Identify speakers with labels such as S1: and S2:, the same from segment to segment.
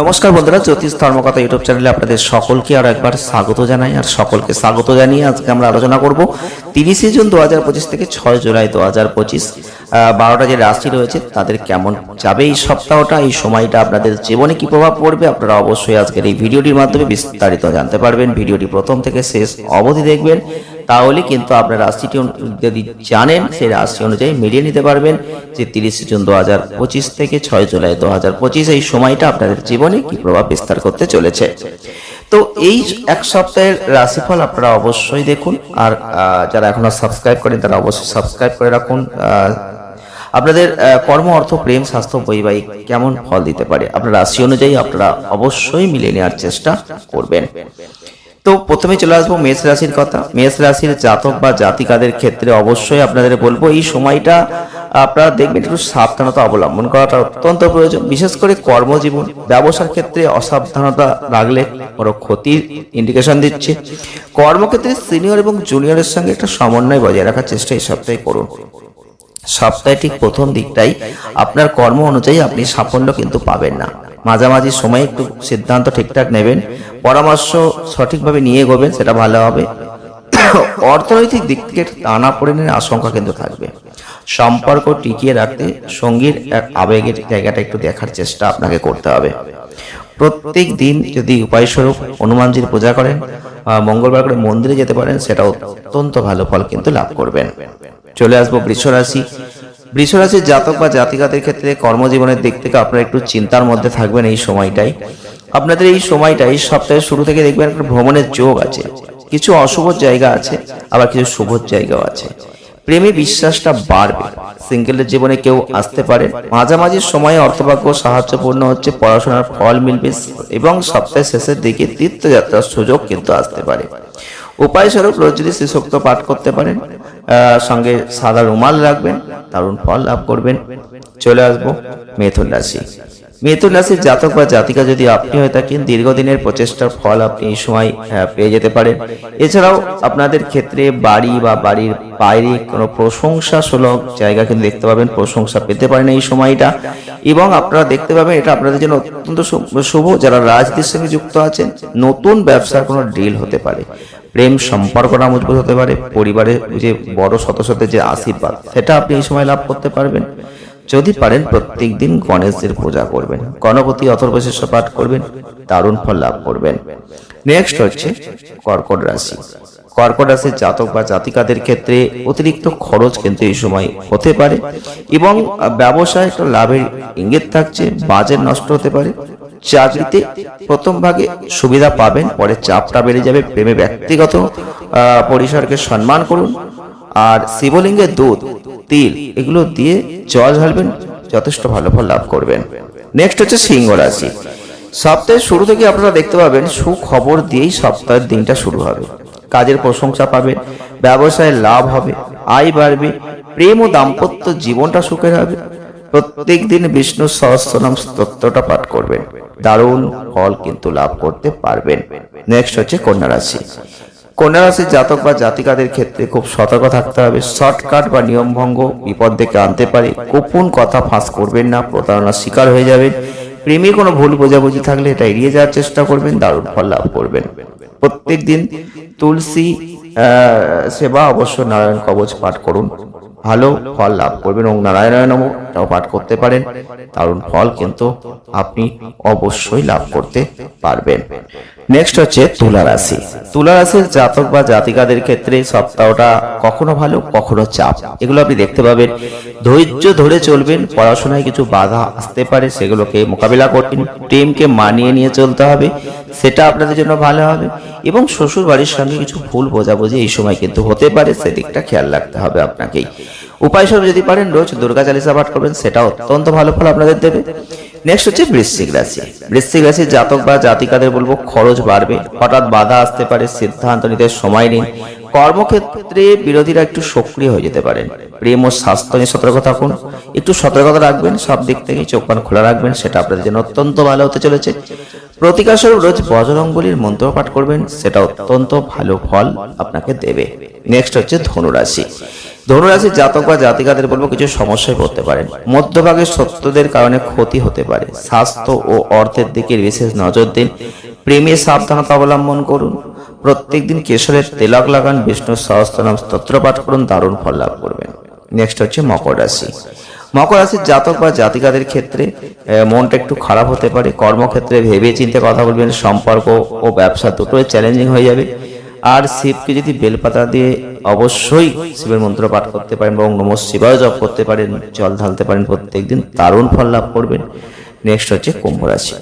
S1: নমস্কার বন্ধুরা, জ্যোতিষ ধর্মকথা ইউটিউব চ্যানেলে আপনাদের সকলকে আর একবার স্বাগত জানাই, আর সকলকে স্বাগত জানিয়ে আজকে আমরা আলোচনা করব তিরিশে জুন দু হাজার পঁচিশ থেকে ছয় জুলাই দু হাজার পঁচিশ বারোটা যে রাশি রয়েছে, তাদের কেমন যাবে এই সপ্তাহটা, এই সময়টা আপনাদের জীবনে কি প্রভাব পড়বে, আপনারা অবশ্যই আজকের এই ভিডিওটির মাধ্যমে বিস্তারিত জানতে পারবেন। ভিডিওটি প্রথম থেকে শেষ অবধি দেখবেন। তাহলে কিন্তু আপনার রাশিটি যদি জানেন, সেই রাশি অনুযায়ী মিলিয়ে নিতে পারবেন যে তিরিশে জুন দু হাজার পঁচিশ থেকে ছয় জুলাই দু হাজার পঁচিশ এই সময়টা আপনাদের জীবনে কি প্রভাব বিস্তার করতে চলেছে। তো এই এক সপ্তাহের রাশিফল আপনারা অবশ্যই দেখুন, আর যারা এখনও সাবস্ক্রাইব করেন তারা অবশ্যই সাবস্ক্রাইব করে রাখুন আপনাদের কর্ম, অর্থ, প্রেম, স্বাস্থ্য, বৈবাহিক কেমন ফল দিতে পারে? আপনার রাশি অনুযায়ী আপনারা অবশ্যই মিলিয়ে নেওয়ার চেষ্টা করবেন। তো প্রথমে চলে আসব মেষ রাশির কথা। মেষ রাশির জাতক বা জাতিকাদের ক্ষেত্রে অবশ্যই আপনাদের বলব, এই সময়টা আপনারা দেখবেন একটু সাবধানতা অবলম্বন করাটা অত্যন্ত প্রয়োজন। বিশেষ করে কর্মজীবন, ব্যবসার ক্ষেত্রে অসাবধানতা রাখলে বড় ক্ষতির ইন্ডিকেশন দিচ্ছে। কর্মক্ষেত্রে সিনিয়র এবং জুনিয়রের সঙ্গে একটা সমন্বয় বজায় রাখার চেষ্টা এই সপ্তাহে করুন। সপ্তাহে ঠিক প্রথম দিকটাই আপনার কর্ম অনুযায়ী আপনি সাফল্য কিন্তু পাবেন না। মাঝামাঝি সময়ে একটু সিদ্ধান্ত ঠিকঠাক নেবেন, পরামর্শ সঠিকভাবে নিয়ে এগোবেন, সেটা ভালো হবে। অর্থনৈতিক দিক থেকে টানা পড়েনের আশঙ্কা কিন্তু থাকবে। সম্পর্ক টিকিয়ে রাখতে সঙ্গীর এক আবেগের জায়গাটা একটু দেখার চেষ্টা আপনাকে করতে হবে। প্রত্যেক দিন যদি উপায়স্বরূপ হনুমানজির পূজা করেন মঙ্গলবার করে মন্দিরে যেতে পারেন, সেটা অত্যন্ত ভালো ফল কিন্তু লাভ করবেন। চলে আসব বৃষরাশি। বৃষরাশির জাতক বা জাতিকাদের ক্ষেত্রে কর্মজীবনের দিক থেকে আপনারা একটু চিন্তার মধ্যে থাকবেন এই সময়টাই আপনাদের এই সময়টা এই সপ্তাহের শুরু থেকে দেখবেন একটা ভ্রমণের যোগ আছে। কিছু অশুভ জায়গা আছে, আবার কিছু শুভ জায়গাও আছে। প্রেমে বিশ্বাসটা বাড়বে। সিঙ্গেলের জীবনে কেউ আসতে পারে। মাঝামাঝি সময়ে অর্থভাগ্য সাহায্যপূর্ণ হচ্ছে, পড়াশোনার ফল মিলবে এবং সপ্তাহের শেষের দিকে তীর্থযাত্রার সুযোগ কিন্তু আসতে পারে। উপায় স্বরূপ রোজ যদি শ্রীসূক্ত পাঠ করতে পারেন সঙ্গে সাদা রুমাল রাখবেন দারুণ ফল লাভ করবেন। চলে আসব মেথুন রাশি। মিথুন রাশির জাতক বা জাতিকা যদি আপনি হয়ে থাকেন দীর্ঘদিনের প্রচেষ্টার ফল আপনি এই সময় আহ, পেয়ে যেতে পারেন। এছাড়াও আপনাদের ক্ষেত্রে বাড়ি বা বাড়ির বাইরে কোনো প্রশংসা সুলভ জায়গা কিন্তু দেখতে পাবেন প্রশংসা পেতে পারেন এই সময়টা। এবং আপনারা দেখতে পাবেন এটা আপনাদের জন্য অত্যন্ত শুভ। যারা রাজনীতির সঙ্গে যুক্ত আছেন নতুন ব্যবসার কোনো ডিল হতে পারে। প্রেম সম্পর্কটা মজবুত হতে পারে পরিবারের যে বড় সদস্যদের যে আশীর্বাদ সেটা আপনি এই সময় লাভ করতে পারবেন। যদি পারেন প্রত্যেক দিন গণেশের পূজা করবেন, গণপতি অথর্বশেষ পাঠ করবেন, দারুণ ফল লাভ করবেন। নেক্সট হচ্ছে কর্কট রাশি। কর্কট রাশির জাতক বা জাতিকাদের ক্ষেত্রে অতিরিক্ত খরচ কিন্তু এই সময় হতে পারে এবং ব্যবসায় একটা লাভের ইঙ্গিত থাকছে বাজেট নষ্ট হতে পারে। চাকরিতে প্রথম ভাগে সুবিধা পাবেন, পরে চাপটা বেড়ে যাবে। প্রেমে ব্যক্তিগত পরিসরকে সম্মান করুন আর শিবলিঙ্গের দুধ, তিল, এগুলো দিয়ে জল ঢালবেন, যথেষ্ট ভালো ফল লাভ করবেন। নেক্সট হচ্ছে সিংহ রাশি। সপ্তাহের শুরু থেকে আপনারা দেখতে পাবেন, সুখবর দিয়েই সপ্তাহের দিনটা শুরু হবে। কাজের প্রশংসা পাবেন ব্যবসায় লাভ হবে, আয় বাড়বে, প্রেম ও দাম্পত্য জীবনটা সুখের হবে। প্রত্যেক দিন বিষ্ণু সহস্রনাম স্তোত্রটা পাঠ করবেন। দারুণ ফল কিন্তু লাভ করতে পারবেন। নেক্সট হচ্ছে কন্যা রাশি। কন্যা রাশির জাতক বা জাতিকাদের ক্ষেত্রে খুব সতর্ক থাকতে হবে। শর্টকাট বা নিয়মভঙ্গ বিপদ ডেকে আনতে পারে। গোপন কথা ফাঁস করবেন না, প্রতারণার শিকার হয়ে যাবেন। প্রেমে কোনো ভুল বোঝাবুঝি থাকলে এটা এড়িয়ে যাওয়ার চেষ্টা করবেন, দারুণ ফল লাভ করবেন। প্রত্যেক দিন তুলসী সেবা অবশ্য নারায়ণ কবচ পাঠ করুন। ভালো ফল লাভ করবেন। এবং নারায়ণ পাঠ করতে পারেন। দারুণ ফল কিন্তু আপনি অবশ্যই লাভ করতে পারবেন। নেক্সট হচ্ছে তুলা রাশি। তুলা রাশির জাতক বা জাতিকাদের ক্ষেত্রে সপ্তাহটা কখনো ভালো, কখনো চাপ। এগুলো আপনি দেখতে পাবেন। ধৈর্য ধরে চলবেন, পড়াশোনায় কিছু বাধা আসতে পারে, সেগুলোকে মোকাবিলা করবেন, প্রেমকে মানিয়ে নিয়ে চলতে হবে, সেটা আপনাদের জন্য ভালো হবে এবং শ্বশুর বাড়ির সঙ্গে কিছু ভুল বোঝাবুঝি এই সময় কিন্তু হতে পারে, সেদিকটা খেয়াল রাখতে হবে আপনাকেই উপায় সব যদি পারেন, রোজ দুর্গা চালিসা পাঠ করবেন, সেটা অত্যন্ত ভালো ফল আপনাদের দেবে। নেক্সট হচ্ছে বৃশ্চিক রাশি। বৃশ্চিক রাশির জাতক বা জাতিকাদের বলব, খরচ বাড়বে। হঠাৎ বাধা আসতে পারে, সিদ্ধান্ত নিতে সময় নিন কর্মক্ষেত্রে বিরোধীরা একটু সক্রিয় হয়ে যেতে পারেন। প্রেম ও স্বাস্থ্য নিয়ে সতর্ক থাকুন। একটু সতর্কতা রাখবেন, সব দিক থেকে চোখ কান খোলা রাখবেন, সেটা আপনাদের জন্য অত্যন্ত ভালো হতে চলেছে। প্রতিকার স্বরূপ রোজ বজরঙ্গলির মন্ত্র পাঠ করবেন, সেটা অত্যন্ত ভালো ফল আপনাকে দেবে। নেক্সট হচ্ছে ধনুরাশি। ধনুরাশি জাতক বা জাতিকাদের বলব, কিছু সমস্যায় পড়তে পারেন। মধ্যভাগে সত্যদের কারণে ক্ষতি হতে পারে। স্বাস্থ্য ও অর্থের দিকে বিশেষ নজর দিন। প্রেমে সাবধানতা অবলম্বন করুন। প্রত্যেকদিন কেশরের তেলক লাগান, বিষ্ণুর সহস্রনাম স্তোত্র পাঠ করুন, দারুণ ফল লাভ করবেন। নেক্সট হচ্ছে মকর রাশি। মকর রাশির জাতক বা জাতিকাদের ক্ষেত্রে মনটা একটু খারাপ হতে পারে। কর্মক্ষেত্রে ভেবে চিন্তে কথা বলবেন, সম্পর্ক ও ব্যবসা দুটোই চ্যালেঞ্জিং হয়ে যাবে। আর শিবকে যদি বেলপাতা দিয়ে অবশ্যই শিবের মন্ত্র পাঠ করতে পারেন এবং নম শিবায় জপ করতে পারেন, জল ঢালতে পারেন প্রত্যেকদিন দারুণ ফল লাভ করবেন। নেক্সট হচ্ছে কুম্ভ রাশি।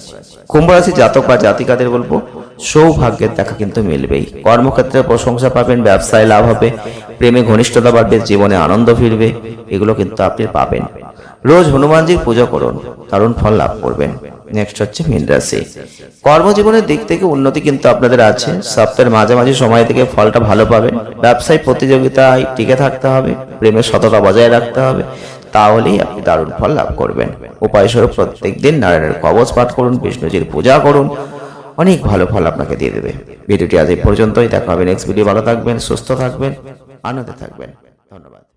S1: কুম্ভ রাশি জাতক বা জাতিকাদের বলব, সৌভাগ্যের দেখা কিন্তু মিলবেই। কর্মক্ষেত্রে প্রশংসা পাবেন, ব্যবসায় লাভ হবে, প্রেমে ঘনিষ্ঠতা বাড়বে, জীবনে আনন্দ ফিরবে, এগুলো কিন্তু আপনি পাবেন। রোজ হনুমানজির পুজো করুন, দারুণ ফল লাভ করবেন। নেক্সট হচ্ছে মীন রাশি। কর্মজীবনের দিক থেকে উন্নতি কিন্তু আপনাদের আছে। সপ্তাহের মাঝামাঝি সময় থেকে ফলটা ভালো পাবেন। ব্যবসায় প্রতিযোগিতায় টিকে থাকতে হবে, প্রেমের সততা বজায় রাখতে হবে। তাহলেই আপনি দারুণ ফল লাভ করবেন। উপায় স্বরূপ প্রত্যেক দিন নারায়ণের কবচ পাঠ করুন, বিষ্ণুজির পূজা করুন। অনেক ভালো ফল আপনাকে দিয়ে দেবে। ভিডিওটি আজ এই পর্যন্তই। দেখা হবে নেক্সট ভিডিও ভালো থাকবেন, সুস্থ থাকবেন, আনন্দে থাকবেন। ধন্যবাদ।